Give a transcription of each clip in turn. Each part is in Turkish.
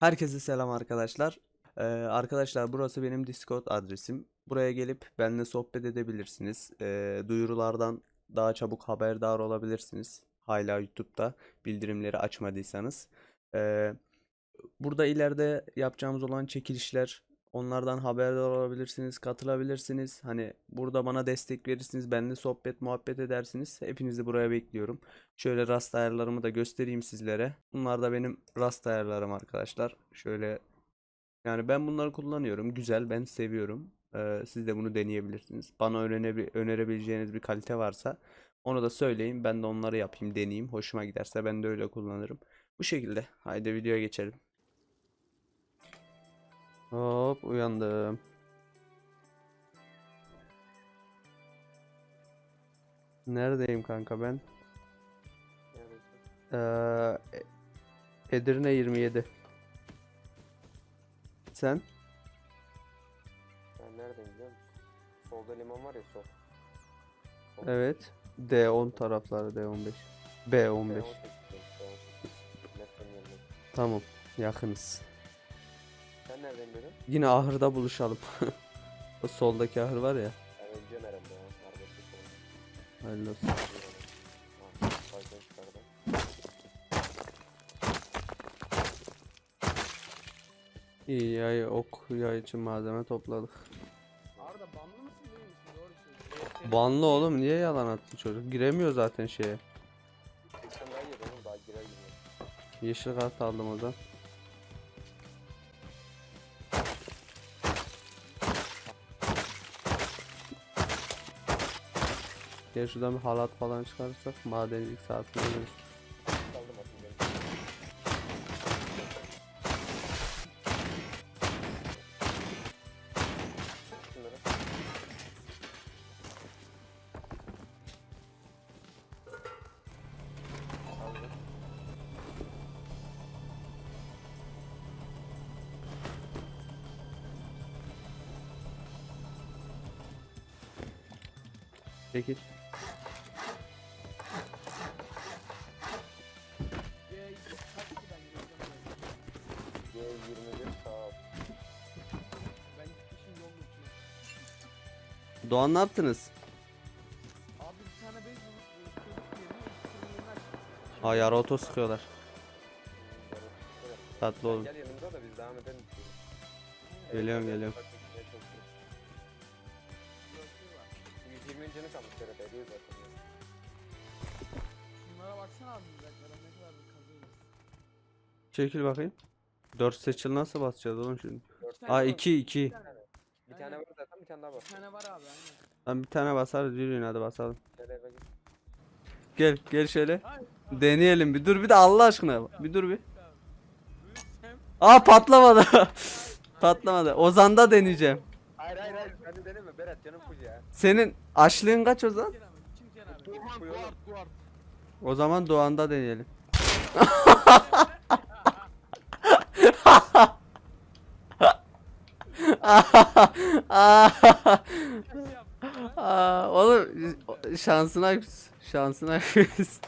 Herkese selam arkadaşlar. Ee, arkadaşlar burası benim Discord adresim. Buraya gelip benimle sohbet edebilirsiniz. Ee, duyurulardan daha çabuk haberdar olabilirsiniz. Hala YouTube'da bildirimleri açmadıysanız. Ee, burada ileride yapacağımız olan çekilişler, onlardan haberdar olabilirsiniz, katılabilirsiniz. Hani burada bana destek verirsiniz, benimle sohbet, muhabbet edersiniz. Hepinizi buraya bekliyorum. Şöyle rast ayarlarımı da göstereyim sizlere. Bunlar da benim rast ayarlarım arkadaşlar. Şöyle yani ben bunları kullanıyorum. Güzel, ben seviyorum. Ee, siz de bunu deneyebilirsiniz. Bana önerebi- önerebileceğiniz bir kalite varsa onu da söyleyin. Ben de onları yapayım, deneyeyim. Hoşuma giderse ben de öyle kullanırım. Bu şekilde. Haydi videoya geçelim. Hop uyandım. Neredeyim kanka ben? Ee, Edirne 27. Sen? Ben neredeyim biliyor musun? Solda liman var ya sol. Sol. Evet. D10 tarafları D15. B15. B18'deyim, B18. Metronun yanındayım. Tamam. Yakınız. Neredeyim dedim? Yine ahırda buluşalım. O soldaki ahır var ya. Ben öleceğim herhalde ya. Neredeyse sol. Hayırlı olsun. Ha, faydan çıkardım. İyi yay ok yay için malzeme topladık. Arda banlı mısın değil misin? Doğru söylüyorsun. Banlı oğlum niye yalan attın çocuk? Giremiyor zaten şeye. Sen daha iyi oğlum daha girer girmez. Yeşil kart aldım o zaman. Gel şuradan bir halat falan çıkarırsak madencilik saatine. Saldım. Çekil. 21 sağ ol. Ben işin yolunu uçuyorum. Doğan ne yaptınız? Abi bir tane bez bulup e. Aa yara oto sıkıyorlar. Tatlı oğlum. Gel yanımıza da biz devam edelim. Geliyorum, geliyorum. 120 canı kalmış TRT değil zaten. Şunlara baksana abi. Çekil bakayım. 4 seçil nasıl basacağız oğlum şimdi? Aa var. 2 2. Bir tane. Var zaten bir tane daha var. Bir tane var abi aynen. Ben bir tane basarız yürüyün hadi basalım. Şöyle eve git. Gel gel şöyle. Deneyelim bir dur bir de Allah aşkına. Bir dur bir. Aa patlamadı. patlamadı. Ozan'da deneyeceğim. Hayır hayır hayır. Hadi deneme Berat canım full ya. Senin açlığın kaç Ozan? Durman Guard guard. O zaman Doğan'da deneyelim. Aa, oğlum şansına küs. Şansına küs.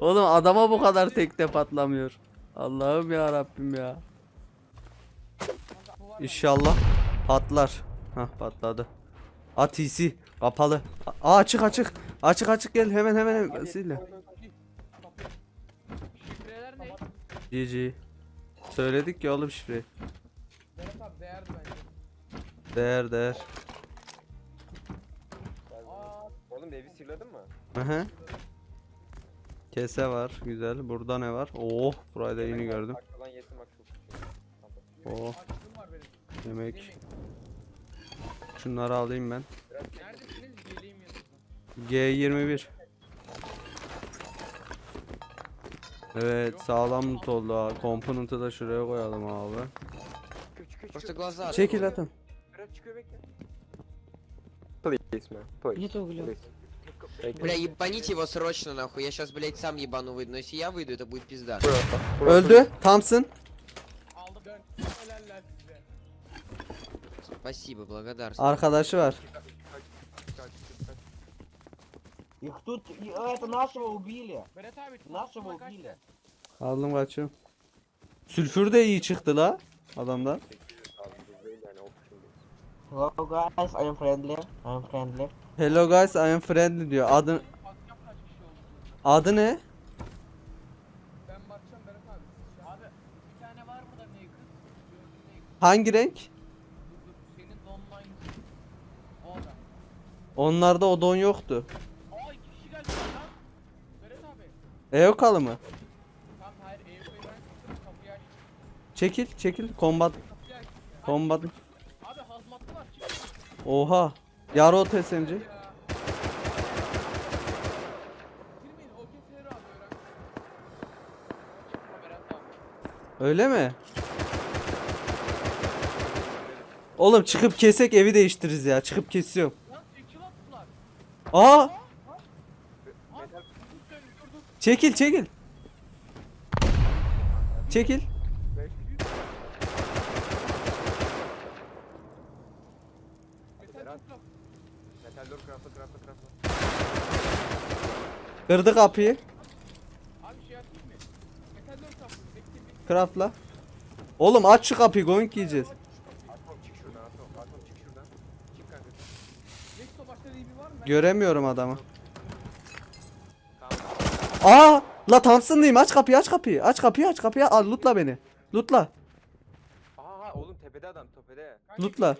Oğlum adama bu kadar tekte patlamıyor. Allah'ım ya Rabbim ya. İnşallah patlar. Hah patladı. ATC kapalı. Aa açık açık. Açık açık gel hemen hemen hemen sil. Şifreler ne? GG. Söyledik ya oğlum şifreyi. Berat abi değerdi bence. Değer değer. Aa Oğlum evi sırladın mı? Hı hı. Kese var güzel. Burada ne var? Oh burayı da yeni gördüm. Yesin bak çok Oh açlığım var benim. yemek. Şunları alayım ben. Biraz Neredesiniz? Geleyim yanınıza. G21. Evet sağlam loot oldu ha. Component'ı da şuraya koyalım abi. çıkıyor çıkıyor Просто çıkıyor. глаза Çekil открой. atın. Berat çıkıyor bekle. Please man. Please. Нет угля. Please. Бля, ебаните его срочно нахуй. Я сейчас, блядь, сам ебану выйду. Но если я выйду, это будет пизда. Öldü. Thompson. Aldım. Helaller size. Спасибо, благодарствую. Arkadaşı var. Их тут, и- а, это нашего убили. Berat abi. Нашего aklıma kaç убили. tane- Aldım kaçıyorum. Sülfür de iyi çıktı la adamdan. Hello guys, I am friendly. I am friendly. Hello guys I am friendly diyor. Adı adı ne? Ben bakacağım Berat abi. Abi bir tane var burada Naked. Hangi renk? Senin donla aynısı. O adam. Onlarda o don yoktu. Aa iki kişi geldi lan. Berat abi. Eokalı mı? Tamam hayır tuttum. Kapıyı aç. Çekil çekil. Combat. Kapıyı aç. Combat. Abi hazmatlı var. Çık. Oha. Yarı o SMG. Ya. Girmeyin. O keser abi öğren. Berat abi. Öyle mi? Oğlum çıkıp kesek evi değiştiririz ya. Çıkıp kesiyorum. Aa! Çekil çekil. Çekil. 5 Metal Berat. topla. Metal dur craftla craftla craftla. Kırdı kapıyı. Abi şey atayım mı? Metal dört kaplı. Bekleyin bekleyin. Craftla. Oğlum aç şu kapıyı. Going yiyeceğiz. Atom çık şuradan Atom. Atom çık şuradan. Çık kanka. Nexo başka DB var mı? Ben Göremiyorum adamı. Tamam. Aa! La Thompson'dayım. Aç kapıyı aç kapıyı. Aç kapıyı aç kapıyı. Al lootla beni. Lootla. Aa oğlum tepede adam tepede. Kanka, Lootla.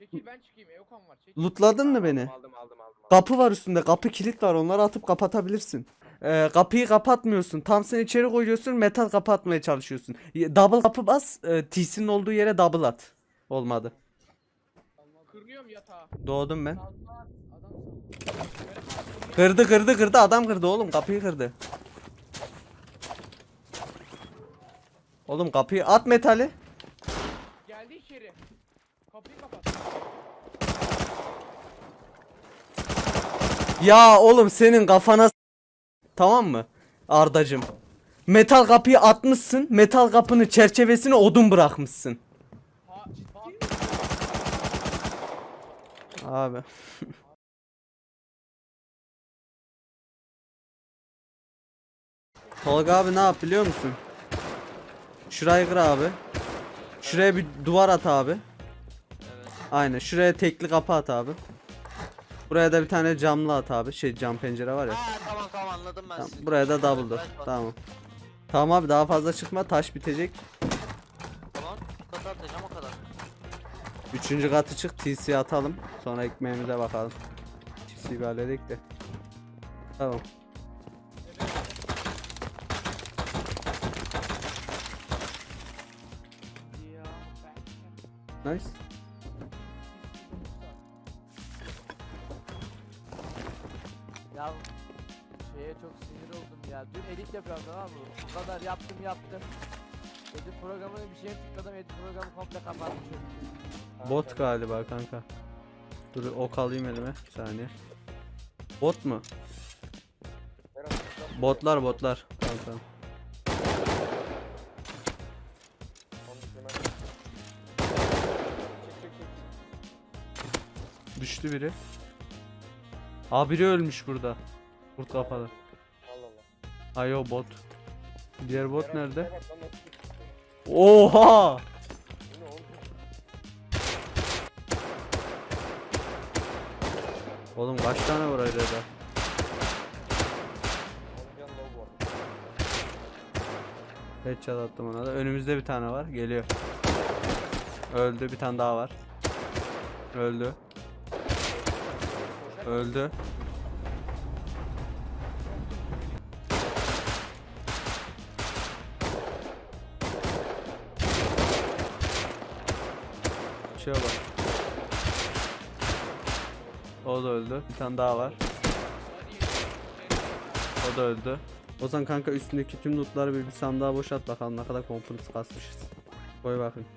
Çekil ben çıkayım. Eokan var. Çekil. Lootladın mı beni? Aldım aldım aldım. aldım. Kapı var üstünde. Kapı kilit var. Onları atıp kapatabilirsin. Ee, kapıyı kapatmıyorsun. Tam sen içeri koyuyorsun. Metal kapı atmaya çalışıyorsun. Double kapı bas. E, TC'nin olduğu yere double at. Olmadı. Kırıyorum yatağı. Doğdum ben. Sallar. Adam Kırdı kırdı kırdı. Adam kırdı oğlum. Kapıyı kırdı. Oğlum kapıyı at metali. Geldi içeri. Kapıyı kapat. Ya oğlum senin kafana Tamam mı? Ardacım. Metal kapıyı atmışsın. Metal kapının çerçevesine odun bırakmışsın. Abi. Tolga abi ne yap biliyor musun? Şurayı kır abi. Şuraya bir duvar at abi. Aynen şuraya tekli kapı at abi. Buraya da bir tane camlı at abi. Şey cam pencere var ya. Ha tamam tamam anladım ben Tamam, sizi. buraya da double dur. Tamam. Tamam abi daha fazla çıkma taş bitecek. Tamam. Bu kadar atacağım o kadar. Üçüncü katı çık TC atalım. Sonra ekmeğimize bakalım. TC'yi bir halledik de. Tamam. Nice. Ya şeye çok sinir oldum ya. Dün edit yapıyorum tamam mı? Bu kadar yaptım yaptım. Edit programını bir şeye tıkladım edit programı komple kapatmışım. Bot galiba kanka. Dur ok alayım elime. Bir saniye. Bot mu? Botlar botlar. Çek. Düştü biri. Aa biri ölmüş burada. Kurt kafalı. Allah Allah. Ay o bot. Diğer bot Berat, nerede? Oha! Oğlum? Kaç tane var öyle arada. Headshot attım ona da. Önümüzde bir tane var. Geliyor. Öldü. Bir tane daha var. Öldü. Öldü. Şöyle bak. O da öldü. Bir tane daha var. O da öldü. Ozan kanka üstündeki tüm lootları bir, bir sandığa boşalt bakalım ne kadar komponent kasmışız. Koy bakayım.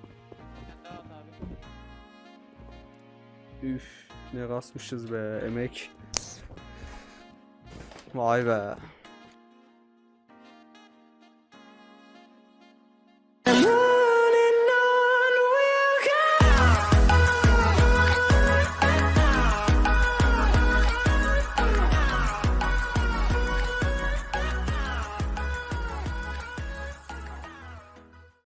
Üf ne kasmışız be emek. Vay be.